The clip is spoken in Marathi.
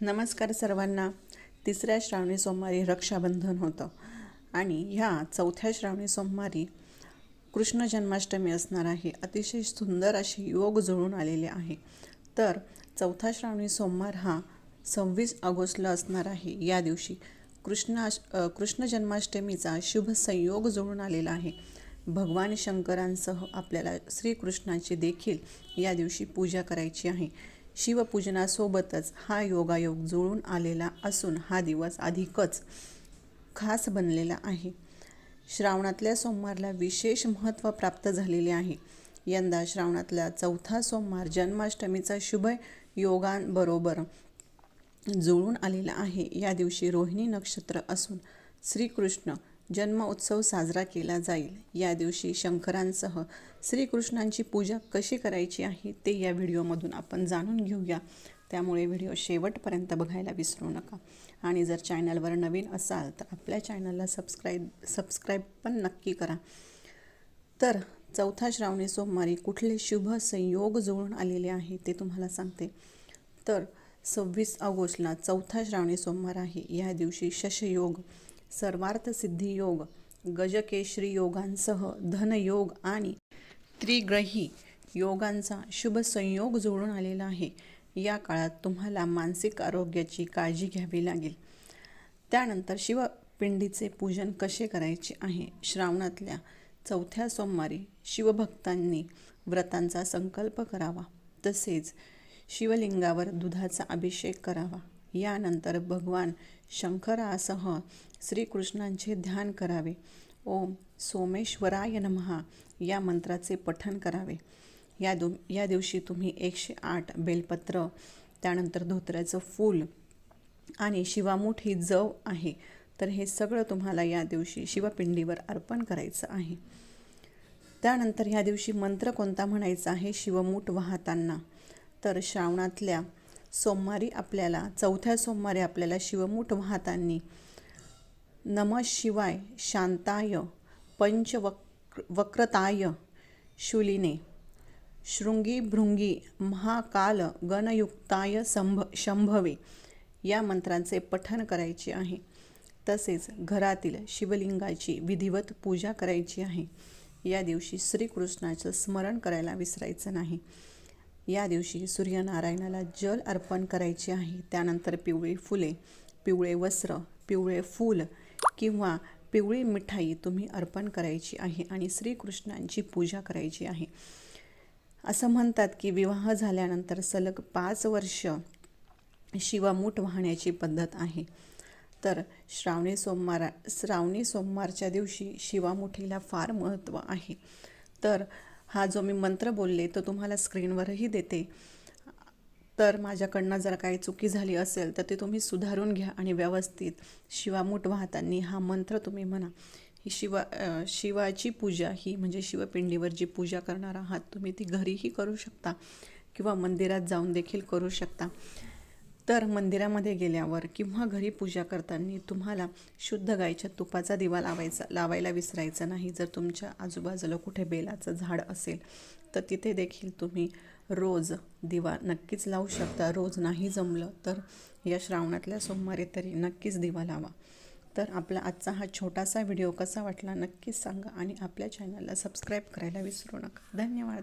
नमस्कार सर्वांना. तिसऱ्या श्रावणी सोमवारी रक्षाबंधन होतं. आणि ह्या चौथ्या श्रावणी सोमवारी कृष्ण जन्माष्टमी असणार आहे. अतिशय सुंदर असे योग जुळून आलेले आहे. तर चौथा श्रावणी सोमवार हा सव्वीस ऑगस्टला असणार आहे. या दिवशी कृष्णा कृष्ण जन्माष्टमीचा शुभ संयोग जुळून आलेला आहे. भगवान शंकरांसह आपल्याला श्रीकृष्णाची देखील या दिवशी पूजा करायची आहे. शिवपूजनासोबतच हा योगायोग जुळून आलेला असून हा दिवस अधिकच खास बनलेला आहे. श्रावणातल्या सोमवारला विशेष महत्त्व प्राप्त झालेले आहे. यंदा श्रावणातला चौथा सोमवार जन्माष्टमीचा शुभ योगांबरोबर जुळून आलेला आहे. या दिवशी रोहिणी नक्षत्र असून श्रीकृष्ण जन्म उत्सव साजरा केला जाईल. या दिवशी शंकरांसह श्रीकृष्णांची पूजा कशी करायची आहे ते या व्हिडिओमधून आपण जाणून घेऊया. त्यामुळे व्हिडिओ शेवटपर्यंत बघायला विसरू नका. आणि जर चॅनलवर नवीन असाल तर आपल्या चॅनलला सबस्क्राईब सबस्क्राईब पण नक्की करा. तर चौथा श्रावणी सोमवारी कुठले शुभ संयोग जुळून आलेले आहे ते तुम्हाला सांगते. तर सव्वीस ऑगस्टला चौथा श्रावणी सोमवार आहे. या दिवशी शशयोग सर्वार्थ सिद्धी योग गजकेशरी योगांसह धनयोग आणि त्रिग्रही योगांचा शुभ संयोग जुळून आलेला आहे. या काळात तुम्हाला मानसिक आरोग्याची काळजी घ्यावी लागेल. त्यानंतर शिवपिंडीचे पूजन कसे करायचे आहे? श्रावणातल्या चौथ्या सोमवारी शिवभक्तांनी व्रतांचा संकल्प करावा. तसेच शिवलिंगावर दुधाचा अभिषेक करावा. यानंतर भगवान शंकरासह श्रीकृष्णांचे ध्यान करावे. ओम सोमेश्वराय नमहा. या मंत्राचे पठण करावे. या दो या दिवशी तुम्ही एकशे आठ बेलपत्र त्यानंतर धोत्र्याचं फूल आणि शिवामूठ ही जव आहे. तर हे सगळं तुम्हाला या दिवशी शिवपिंडीवर अर्पण करायचं आहे. त्यानंतर ह्या दिवशी मंत्र कोणता म्हणायचा आहे? शिवमूठ वाहताना. तर श्रावणातल्या सोमवारी आपल्याला चौथ्या सोमवारी आपल्याला शिवमूठ वाहतांनी नम शिवाय शांताय पंचवक् वक्रताय शुलिने। शृंगी भृंगी महाकाल गणयुक्ताय संभ शंभवे या मंत्रांचे पठण करायचे आहे. तसेच घरातील शिवलिंगाची विधिवत पूजा करायची आहे. या दिवशी श्रीकृष्णाचं स्मरण करायला विसरायचं नाही. या दिवशी सूर्यनारायणाला जल अर्पण करायचे आहे. त्यानंतर पिवळी फुले पिवळे वस्त्र पिवळे फूल किंवा पिवळी मिठाई तुम्ही अर्पण करायची आहे आणि श्रीकृष्णांची पूजा करायची आहे. असं म्हणतात की विवाह झाल्यानंतर सलग पाच वर्ष शिवामूठ वाहण्याची पद्धत आहे. तर श्रावणी सोमवार श्रावणी सोमवारच्या दिवशी शिवामुठीला फार महत्त्व आहे. तर हा जो मी मंत्र बोलले तो तुम्हाला स्क्रीनवरही देते. तर माझ्याकडनं जर काही चुकी झाली असेल तर ते तुम्ही सुधारून घ्या आणि व्यवस्थित शिवामूठ वाहताना हा मंत्र तुम्ही म्हणा. ही शिवा शिवाची पूजा ही म्हणजे शिवपिंडीवर जी पूजा करणार आहात तुम्ही ती घरीही करू शकता किंवा मंदिरात जाऊन देखील करू शकता. तर मंदिरामध्ये गेल्यावर किंवा घरी पूजा करताना तुम्हाला शुद्ध गाईच्या तुपाचा दिवा लावायचा लावायला विसरायचा नाही. जर तुमच्या आजूबाजूला कुठे बेलाचं झाड असेल तर तिथे देखील तुम्ही रोज दिवा नक्कीच लावू शकता. रोज नाही जमलं तर या श्रावणातल्या सोमवारी तरी नक्कीच दिवा लावा. तर आपला आजचा हा छोटासा व्हिडिओ कसा वाटला नक्कीच सांगा आणि आपल्या चॅनलला सबस्क्राईब करायला विसरू नका. धन्यवाद.